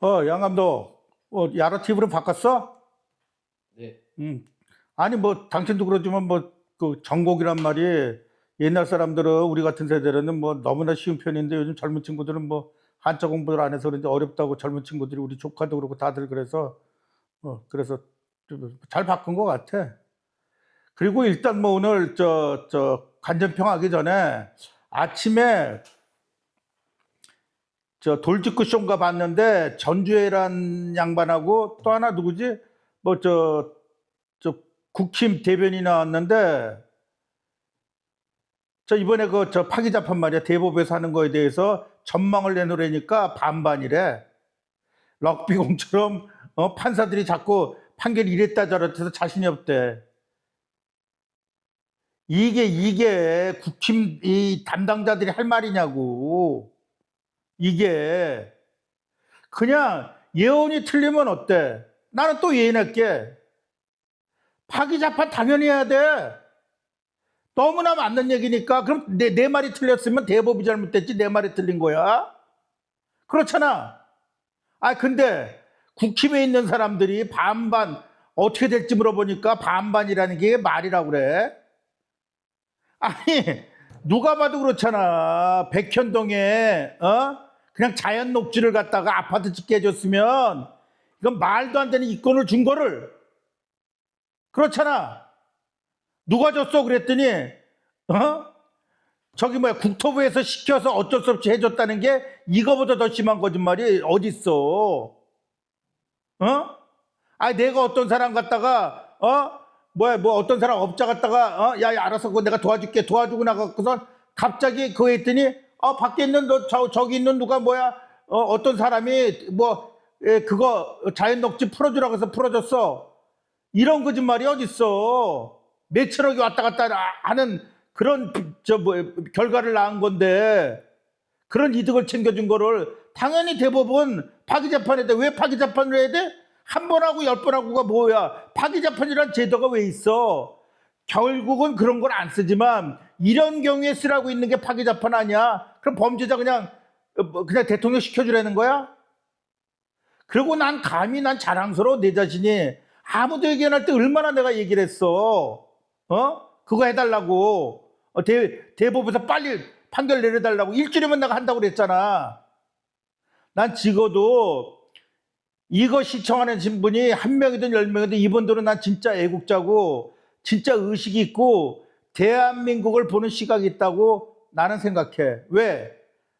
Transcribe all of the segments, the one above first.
어, 양 감독, 어, 야라 TV로 바꿨어? 네. 음. 아니, 뭐, 당신도 그러지만, 뭐, 그, 전곡이란 말이 옛날 사람들은, 우리 같은 세대는 뭐, 너무나 쉬운 편인데, 요즘 젊은 친구들은 뭐, 한자 공부를 안 해서 그런지 어렵다고 젊은 친구들이, 우리 조카도 그렇고 다들 그래서, 어, 그래서 좀잘 바꾼 것 같아. 그리고 일단 뭐, 오늘, 저, 저, 간전평 하기 전에 아침에 저 돌직구 쇼인가 봤는데 전주혜란 양반하고 또 하나 누구지? 뭐 저 저 국힘 대변이 나왔는데 저 이번에 그 저 파기 재판 말이야 대법에서 하는 거에 대해서 전망을 내놓으려니까 반반이래. 럭비공처럼 어, 판사들이 자꾸 판결 이랬다 저랬다 해서 자신이 없대. 이게 이게 국힘 이 담당자들이 할 말이냐고. 이게 그냥 예언이 틀리면 어때? 나는 또 예언할게. 파기자판 당연히 해야 돼. 너무나 맞는 얘기니까 그럼 내, 내 말이 틀렸으면 대법이 잘못됐지 내 말이 틀린 거야. 그렇잖아. 아 근데 국힘에 있는 사람들이 반반 어떻게 될지 물어보니까 반반이라는 게 말이라고 그래. 아니 누가 봐도 그렇잖아. 백현동에 어 그냥 자연 녹지를 갖다가 아파트 짓게 해줬으면 이건 말도 안 되는 이권을 준 거를 그렇잖아. 누가 줬어 그랬더니 어 저기 뭐야 국토부에서 시켜서 어쩔 수 없이 해줬다는 게 이거보다 더 심한 거짓말이 어딨어? 어? 아니 내가 어떤 사람 갖다가 어 뭐야 뭐 어떤 사람 업자 갖다가 어야 야, 알아서 그거 내가 도와줄게 도와주고 나가고선 갑자기 그거 했더니 어 밖에 있는 너 저, 저기 있는 누가 뭐야 어 어떤 사람이 뭐 예, 그거 자연 녹지 풀어주라고 해서 풀어줬어 이런 거짓말이 어딨어 몇천억이 왔다 갔다 하는 그런 저 뭐 결과를 낳은 건데 그런 이득을 챙겨준 거를 당연히 대법원 파기재판에 대해 왜 파기재판을 해야 돼? 한 번 하고 열 번 하고가 뭐야? 파기재판이란 제도가 왜 있어? 결국은 그런 걸 안 쓰지만 이런 경우에 쓰라고 있는 게 파기재판 아니야? 그럼 범죄자 그냥 어, 뭐 그냥 대통령 시켜주라는 거야? 그리고 난 감히 난 자랑스러워 내 자신이 아무도 얘기 안할때 얼마나 내가 얘기를 했어? 어? 그거 해달라고 어, 대, 대법에서 빨리 판결 내려달라고 일주일이면 내가 한다고 그랬잖아. 난 적어도 이거 시청하는 분이 한 명이든 열 명이든 이분들은 난 진짜 애국자고 진짜 의식이 있고 대한민국을 보는 시각이 있다고 나는 생각해. 왜?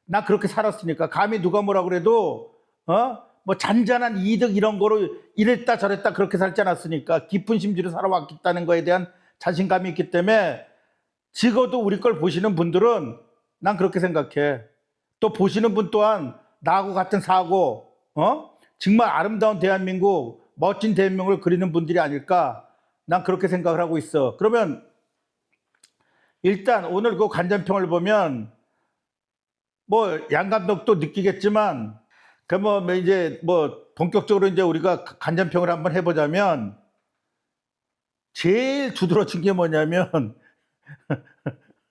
나 그렇게 살았으니까. 감히 누가 뭐라 그래도 어? 뭐 잔잔한 이득 이런 거로 이랬다 저랬다 그렇게 살지 않았으니까 깊은 심지로 살아왔겠다는 거에 대한 자신감이 있기 때문에 적어도 우리 걸 보시는 분들은 난 그렇게 생각해. 또 보시는 분 또한 나하고 같은 사고, 어? 정말 아름다운 대한민국, 멋진 대한민국을 그리는 분들이 아닐까. 난 그렇게 생각을 하고 있어. 그러면 일단 오늘 그 간전평을 보면 뭐 양 감독도 느끼겠지만 그뭐 이제 뭐 본격적으로 이제 우리가 간전평을 한번 해보자면 제일 두드러진 게 뭐냐면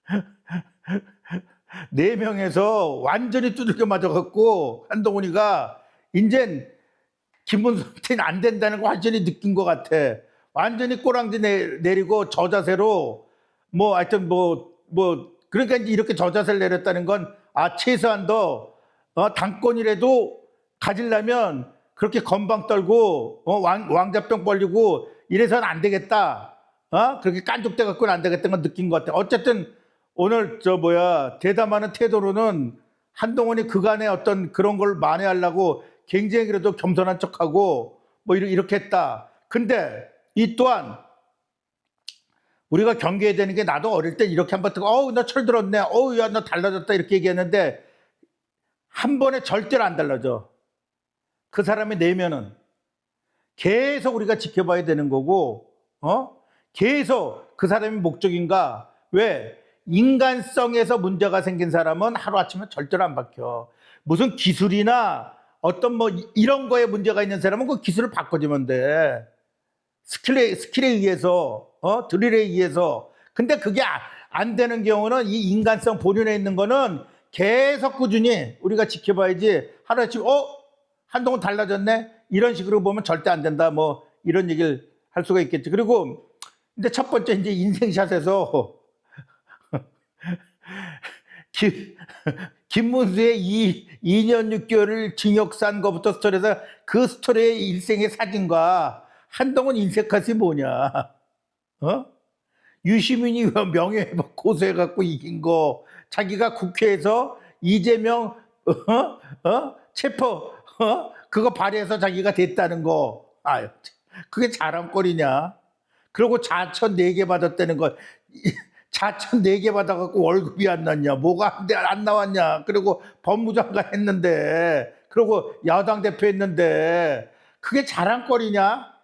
네 명에서 완전히 두들겨 맞아갖고 한동훈이가 이젠 김문수한테는 안 된다는 거 완전히 느낀 것 같아. 완전히 꼬랑지 내, 내리고 저 자세로 뭐 하여튼 뭐 뭐 그러니까 이렇게 저 자세를 내렸다는 건 아 최소한 더 어, 당권이라도 가지려면 그렇게 건방 떨고 어, 왕, 왕자병 벌리고 이래서는 안 되겠다. 어? 그렇게 깐족대 갖고는 안 되겠다는 걸 느낀 것 같아. 어쨌든 오늘 저 뭐야 대담하는 태도로는 한동훈이 그간의 어떤 그런 걸 만회하려고 굉장히 그래도 겸손한 척하고 뭐 이렇게 했다. 근데 이 또한 우리가 경계해야 되는 게 나도 어릴 때 이렇게 한번 듣고 어우 나 철들었네. 어우 야 나 달라졌다 이렇게 얘기했는데 한 번에 절대로 안 달라져. 그 사람이 내면은 계속 우리가 지켜봐야 되는 거고, 어? 계속 그 사람이 목적인가? 왜? 인간성에서 문제가 생긴 사람은 하루아침에 절대로 안 바뀌어. 무슨 기술이나 어떤 뭐 이- 이런 거에 문제가 있는 사람은 그 기술을 바꿔주면 돼. 스킬에, 스킬에 의해서, 어? 드릴에 의해서. 근데 그게 아- 안 되는 경우는 이 인간성 본연에 있는 거는 계속 꾸준히 우리가 지켜봐야지 하루아침, 어? 한동훈 달라졌네? 이런 식으로 보면 절대 안 된다. 뭐 이런 얘기를 할 수가 있겠지. 그리고 이제 첫 번째 이제 인생샷에서 김, 김문수의 이 2년 6개월을 징역 산 것부터 스토리에서 그 스토리의 일생의 사진과 한동훈 인생샷이 뭐냐? 어? 유시민이 명예회복 고소해갖고 이긴 거, 자기가 국회에서 이재명 어? 어? 체포 어? 그거 발의해서 자기가 됐다는 거, 아유, 그게 자랑거리냐? 그리고 자천 4개 받았다는 거, 자천 4개 받아갖고 월급이 안 났냐? 뭐가 안, 나왔냐? 그리고 법무장관 했는데, 그리고 야당 대표 했는데, 그게 자랑거리냐?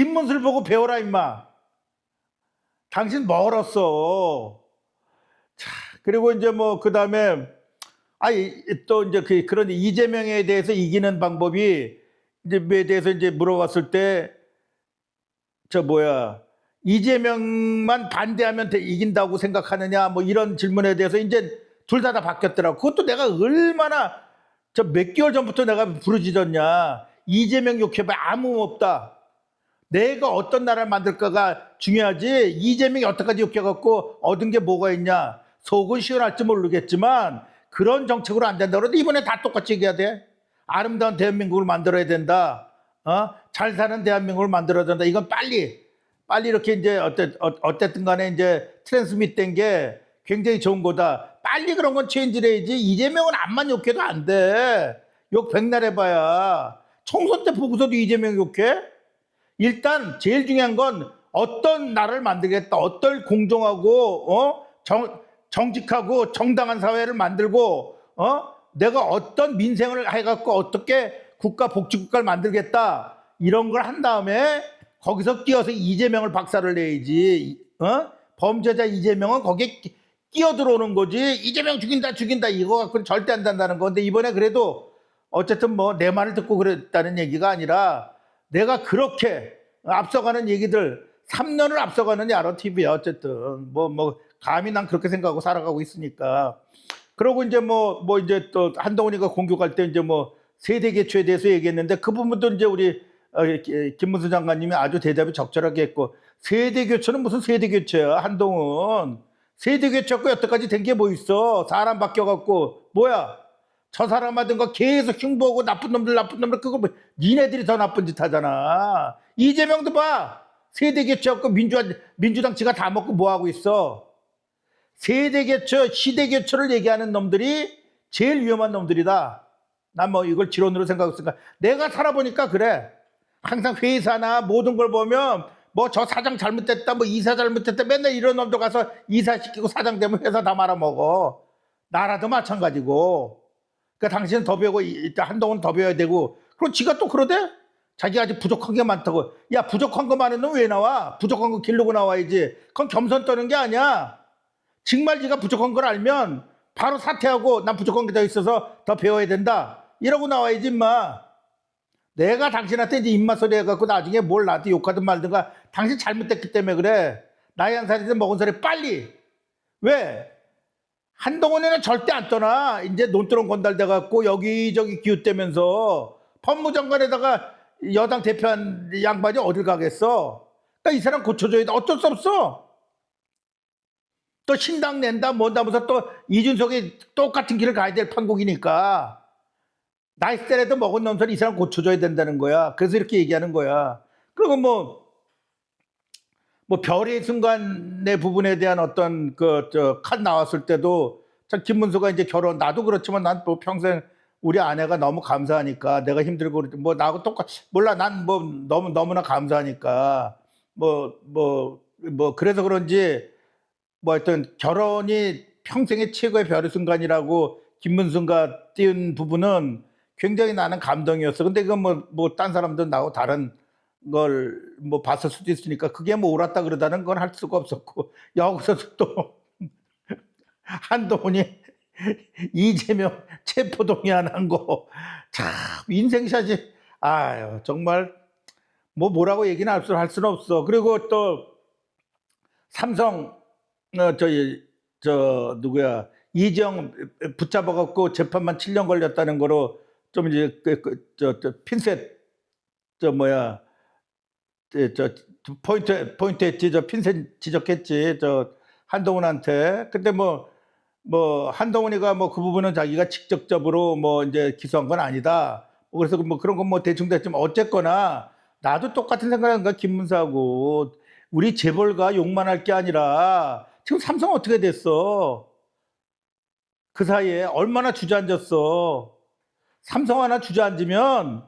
김문수를 보고 배워라, 임마. 당신 멀었어. 자, 그리고 이제 뭐, 그 다음에, 아니, 또 이제 그, 그런 이재명에 대해서 이기는 방법이, 이제, 에 대해서 이제 물어봤을 때, 저 뭐야, 이재명만 반대하면 돼- 이긴다고 생각하느냐, 뭐 이런 질문에 대해서 이제 둘 다 다 바뀌었더라고. 그것도 내가 얼마나 저 몇 개월 전부터 내가 부르짖었냐. 이재명 욕해봐. 아무 없다. 내가 어떤 나라를 만들까가 중요하지. 이재명이 어떻게까지 욕해갖고 얻은 게 뭐가 있냐. 속은 시원할지 모르겠지만 그런 정책으로 안 된다. 그런데 이번에 다 똑같이 얘기해야 돼. 아름다운 대한민국을 만들어야 된다. 어? 잘 사는 대한민국을 만들어야 된다. 이건 빨리, 빨리 이렇게 이제 어때, 어, 어쨌든 간에 이제 트랜스밋 된 게 굉장히 좋은 거다. 빨리 그런 건 체인지를 해야지. 이재명은 암만 욕해도 안 돼. 욕 백날 해봐야. 총선 때 보고서도 이재명 욕해? 일단 제일 중요한 건 어떤 나라를 만들겠다. 어떤 공정하고 어? 정, 정직하고 정당한 사회를 만들고 어? 내가 어떤 민생을 해갖고 어떻게 국가 복지국가를 만들겠다. 이런 걸 한 다음에 거기서 끼어서 이재명을 박살을 내야지. 어? 범죄자 이재명은 거기에 끼- 끼어들어오는 거지. 이재명 죽인다 죽인다 이거 갖고는 절대 안 된다는 건데 이번에 그래도 어쨌든 뭐 내 말을 듣고 그랬다는 얘기가 아니라 내가 그렇게 앞서가는 얘기들 3년을 앞서가는 야로 TV야. 어쨌든. 뭐뭐 감히 난 그렇게 생각하고 살아가고 있으니까. 그러고 이제 뭐뭐 이제 또 한동훈이가 공격할 때 이제 뭐 세대 개초에 대해서 얘기했는데 그 부분도 이제 우리 어, 기- 김문수 장관님이 아주 대답이 적절하게 했고 세대 교체는 무슨 세대 교체야 한동훈? 세대 교체고 여태까지 된 게 뭐 있어? 사람 바뀌어갖고. 뭐야 저 사람 하던 거 계속 흉보고 나쁜 놈들 나쁜 놈들 그거 뭐 니네들이 더 나쁜 짓 하잖아. 이재명도 봐. 세대 교체하고 민주화 민주당 지가 다 먹고 뭐 하고 있어? 세대 교체 시대 교체를 얘기하는 놈들이 제일 위험한 놈들이다. 난 뭐 이걸 지론으로 생각했으니까. 내가 살아보니까 그래. 항상 회사나 모든 걸 보면 뭐 저 사장 잘못됐다 뭐 이사 잘못됐다 맨날 이런 놈들 가서 이사 시키고 사장 되면 회사 다 말아먹어. 나라도 마찬가지고 그러니까 당신은 더 배우고 이- 이- 한동훈 더 배워야 되고. 그럼 지가 또 그러대? 자기가 아직 부족한 게 많다고. 야 부족한 거 많은 놈 왜 나와? 부족한 거 기르고 나와야지. 그건 겸손 떠는 게 아니야. 정말 지가 부족한 걸 알면 바로 사퇴하고 난 부족한 게 더 있어서 더 배워야 된다. 이러고 나와야지 임마. 내가 당신한테 이제 입맛 소리 해갖고 나중에 뭘 나한테 욕하든 말든가 당신 잘못됐기 때문에 그래. 나이 한 살이든 먹은 살이 빨리. 왜 한동훈이는 절대 안 떠나. 이제 논두렁 건달돼 갖고 여기저기 기웃대면서 법무장관에다가 여당 대표한 양반이 어딜 가겠어? 그러니까 이 사람 고쳐줘야 돼. 어쩔 수 없어. 또 신당 낸다 뭔다 하면서 또 이준석이 똑같은 길을 가야 될 판국이니까. 나이스 때라도 먹은 놈들 이 사람 고쳐줘야 된다는 거야. 그래서 이렇게 얘기하는 거야. 그리고 뭐, 뭐 별의 순간의 부분에 대한 어떤 그, 저, 칸 나왔을 때도 참 김문수가 이제 결혼, 나도 그렇지만 난 뭐 평생 우리 아내가 너무 감사하니까 내가 힘들고. 뭐 나하고 똑같, 몰라. 난 뭐 너무, 너무나 감사하니까 뭐, 뭐, 뭐 그래서 그런지 뭐 하여튼 결혼이 평생의 최고의 별의 순간이라고 김문수가 띄운 부분은 굉장히 나는 감동이었어. 근데 그건 뭐, 뭐, 딴 사람들 나하고 다른 걸 뭐 봤을 수도 있으니까 그게 뭐 옳았다 그러다는 건 할 수가 없었고 여기서 또 한동훈이 이재명 체포동의안 거. 참, 인생샷이, 아유, 정말 뭐 뭐라고 얘기는 할, 수, 할 수는 없어. 그리고 또 삼성, 어, 저기, 저, 누구야, 이정 붙잡아갖고 재판만 7년 걸렸다는 거로 좀 이제 그저 저 핀셋 저 뭐야 저, 저 포인트 포인트 했지 저 핀셋 지적했지 저 한동훈한테 근데 뭐뭐 한동훈이가 뭐 그 부분은 자기가 직접적으로 뭐 이제 기소한 건 아니다. 뭐 그래서 뭐 그런 건 뭐 대충 대충 어쨌거나 나도 똑같은 생각인가 김문사하고 우리 재벌가 욕만 할 게 아니라 지금 삼성 어떻게 됐어? 그 사이에 얼마나 주저앉았어? 삼성 하나 주저앉으면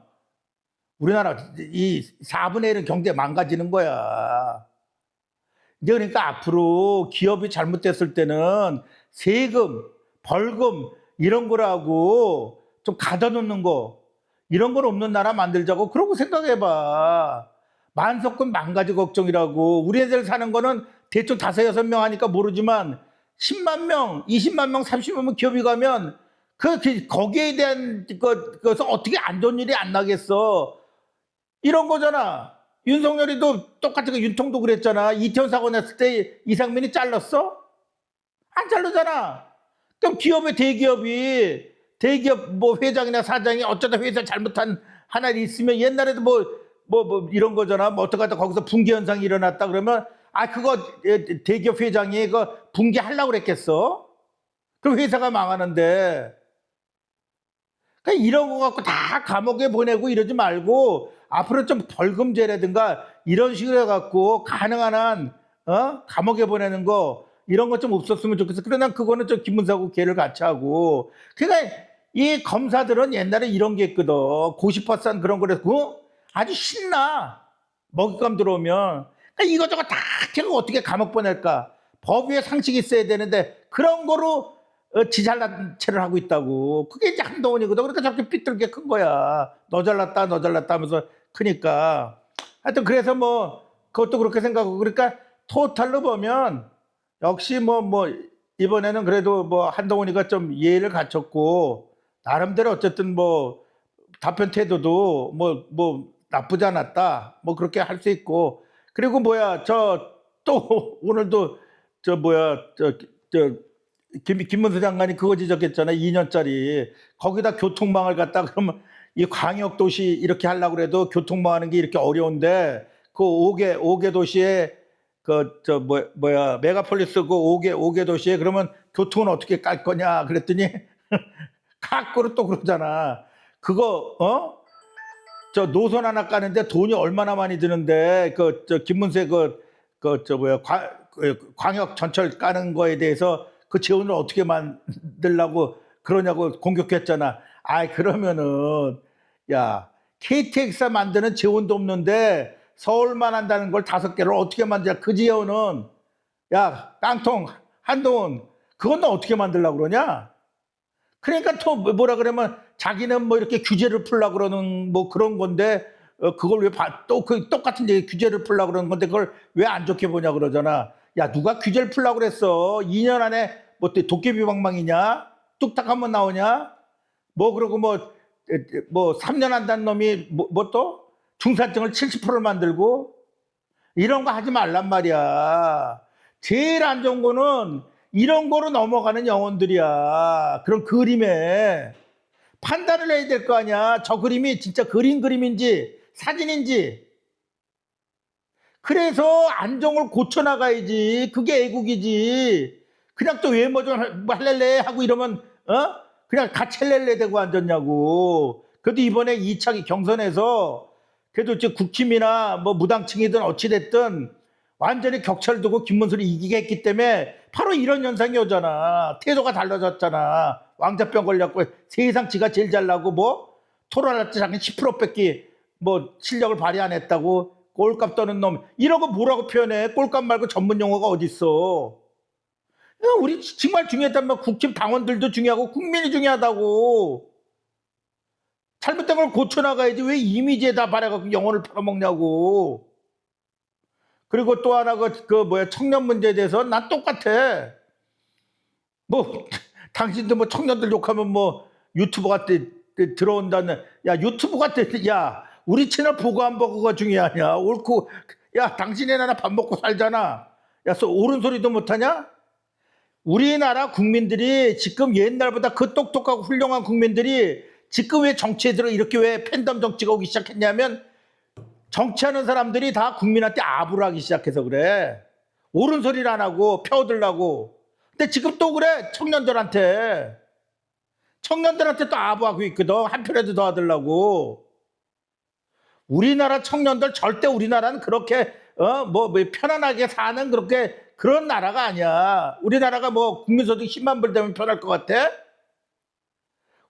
우리나라 이 4분의 1은 경제 망가지는 거야. 이제 그러니까 앞으로 기업이 잘못됐을 때는 세금, 벌금 이런 거라고 좀 가둬놓는 거 이런 건 없는 나라 만들자고 그러고 생각해봐. 만석군 망가지 걱정이라고 우리 애들 사는 거는 대충 다섯 여섯 명 하니까 모르지만 10만 명, 20만 명, 30만 명 기업이 가면 그, 그 거기에 대한 그, 그것은 어떻게 안 좋은 일이 안 나겠어. 이런 거잖아. 윤석열이도 똑같은 거 윤통도 그랬잖아. 이태원 사고 났을 때 이상민이 잘랐어? 안 자르잖아. 그럼 기업의 대기업이 대기업 뭐 회장이나 사장이 어쩌다 회사 잘못한 하나 있으면 옛날에도 뭐 뭐 뭐 이런 거잖아. 뭐 어떡하다 거기서 붕괴 현상이 일어났다 그러면 아 그거 에, 대기업 회장이 그 붕괴하려고 그랬겠어? 그럼 회사가 망하는데 그러니까 이런 거 갖고 다 감옥에 보내고 이러지 말고 앞으로 좀 벌금제라든가 이런 식으로 해갖고 가능한 한 어? 감옥에 보내는 거 이런 거좀 없었으면 좋겠어. 그러나 그거는 좀 김문사하고 걔를 같이 하고. 그러니까 이 검사들은 옛날에 이런 게 있거든. 고시퍼산 그런 거래서 어? 아주 신나. 먹잇감 들어오면. 그러니까 이것저것 다 해고 어떻게 감옥 보낼까. 법 위에 상식이 있어야 되는데 그런 거로 어, 지 잘난 체를 하고 있다고. 그게 이제 한동훈이거든. 그러니까 저렇게 삐뚤게 큰 거야. 너 잘났다, 너 잘났다 하면서 크니까. 하여튼 그래서 뭐 그것도 그렇게 생각하고 그러니까 토탈로 보면 역시 뭐뭐 이번에는 그래도 뭐 한동훈이가 좀 예의를 갖췄고 나름대로 어쨌든 뭐 답변 태도도 뭐뭐 나쁘지 않았다. 뭐 그렇게 할 수 있고 그리고 뭐야 저 또 오늘도 저 뭐야 저 저 김, 김문수 장관이 그거 지적했잖아요. 2년짜리. 거기다 교통망을 갖다 그러면 이 광역 도시 이렇게 하려고 그래도 교통망 하는 게 이렇게 어려운데 그 5개, 5개 도시에 그, 저, 뭐, 뭐야, 메가폴리스 그 5개, 5개 도시에 그러면 교통은 어떻게 깔 거냐 그랬더니 가꾸로 또 그러잖아. 그거, 어? 저 노선 하나 까는데 돈이 얼마나 많이 드는데 그, 저, 김문세 그, 그, 저, 뭐야, 과, 그 광역 전철 까는 거에 대해서 그 재원을 어떻게 만들라고 그러냐고 공격했잖아. 아이 그러면은 야 KTX 만드는 재원도 없는데 서울만 한다는 걸 다섯 개를 어떻게 만들냐? 그 재원은 야 깡통 한동훈 그건 너 어떻게 만들려고 그러냐? 그러니까 또 뭐라 그러면 자기는 뭐 이렇게 규제를 풀려고 그러는 뭐 그런 건데 어, 그걸 왜 또 그 똑같은 얘기 규제를 풀려고 그러는 건데 그걸 왜 안 좋게 보냐 그러잖아. 야 누가 규제를 풀려고 그랬어? 2년 안에 뭐또 도깨비 방망이냐? 뚝딱 한번 나오냐? 뭐 그러고 뭐 뭐 3년 한다는 놈이 뭐또 중산층을 70%를 만들고 이런 거 하지 말란 말이야. 제일 안 좋은 거는 이런 거로 넘어가는 영혼들이야. 그런 그림에 판단을 해야 될 거 아니야. 저 그림이 진짜 그림 그림인지 사진인지. 그래서 안정을 고쳐나가야지. 그게 애국이지. 그냥 또 외모 좀 할렐레 하고 이러면, 어? 그냥 헬렐레 되고 앉았냐고. 그래도 이번에 2차 경선에서 그래도 이제 국힘이나 뭐 무당층이든 어찌됐든 완전히 격차를 두고 김문수를 이기게 했기 때문에 바로 이런 현상이 오잖아. 태도가 달라졌잖아. 왕자병 걸렸고 세상 지가 제일 잘나고 뭐 토론할 때 자기 10%밖에 뭐 실력을 발휘 안 했다고 꼴값 떠는 놈 이런 거 뭐라고 표현해? 꼴값 말고 전문 용어가 어딨어? 야, 우리 정말 중요했다면 국힘 당원들도 중요하고 국민이 중요하다고. 잘못된 걸 고쳐나가야지 왜 이미지에다 바래갖고 영혼을 팔아먹냐고. 그리고 또 하나 그, 그 뭐야 청년 문제에 대해서 난 똑같아. 뭐 당신도 뭐 청년들 욕하면 뭐 때, 때 들어온다는 야 유튜브가 때야 우리 채널 보고 안 보고가 중요하냐 옳고 야 당신네 나라 밥 먹고 살잖아 야 소- 옳은 소리도 못하냐 우리나라 국민들이 지금 옛날보다 그 똑똑하고 훌륭한 국민들이 지금 왜 정치에 들어 이렇게 왜 팬덤 정치가 오기 시작했냐면 정치하는 사람들이 다 국민한테 아부를 하기 시작해서 그래. 옳은 소리를 안 하고 펴들라고. 근데 지금 또 그래 청년들한테. 청년들한테 또 아부하고 있거든. 한 표라도 더 얻으려고. 우리나라 청년들 절대 우리나라는 그렇게 어 뭐 편안하게 사는 그렇게 그런 나라가 아니야. 우리나라가 뭐 국민소득 10만 불 되면 편할 것 같아?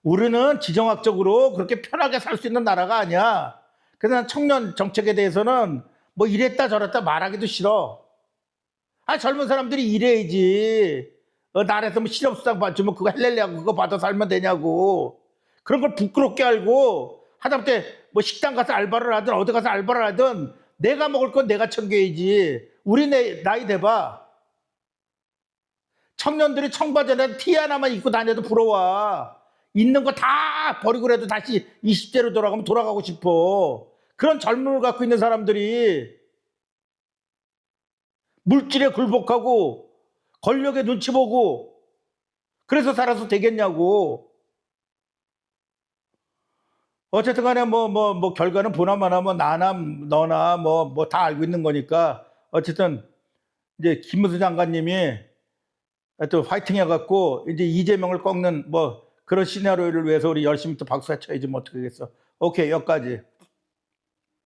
우리는 지정학적으로 그렇게 편하게 살 수 있는 나라가 아니야. 그래서 난 청년 정책에 대해서는 뭐 이랬다 저랬다 말하기도 싫어. 아 젊은 사람들이 일해야지. 어, 나라에서 뭐 실업수당 받으면 그거 헬렐레하고 그거 받아 살면 되냐고. 그런 걸 부끄럽게 알고 하다못해 뭐 식당 가서 알바를 하든 어디 가서 알바를 하든 내가 먹을 건 내가 챙겨야지. 우리 내, 나이 돼봐. 청년들이 청바지에 티 하나만 입고 다녀도 부러워. 있는 거 다 버리고 그래도 다시 20대로 돌아가면 돌아가고 싶어. 그런 젊음을 갖고 있는 사람들이 물질에 굴복하고 권력에 눈치 보고 그래서 살아서 되겠냐고. 어쨌든 간에 뭐, 뭐, 뭐, 결과는 보나마나 뭐, 나나, 너나 뭐, 뭐, 다 알고 있는 거니까. 어쨌든, 이제 김무수 장관님이 또 화이팅 해갖고, 이제 이재명을 꺾는 뭐, 그런 시나리오를 위해서 우리 열심히 또 박수 쳐야지 뭐 어떻게 하겠어. 오케이, 여기까지.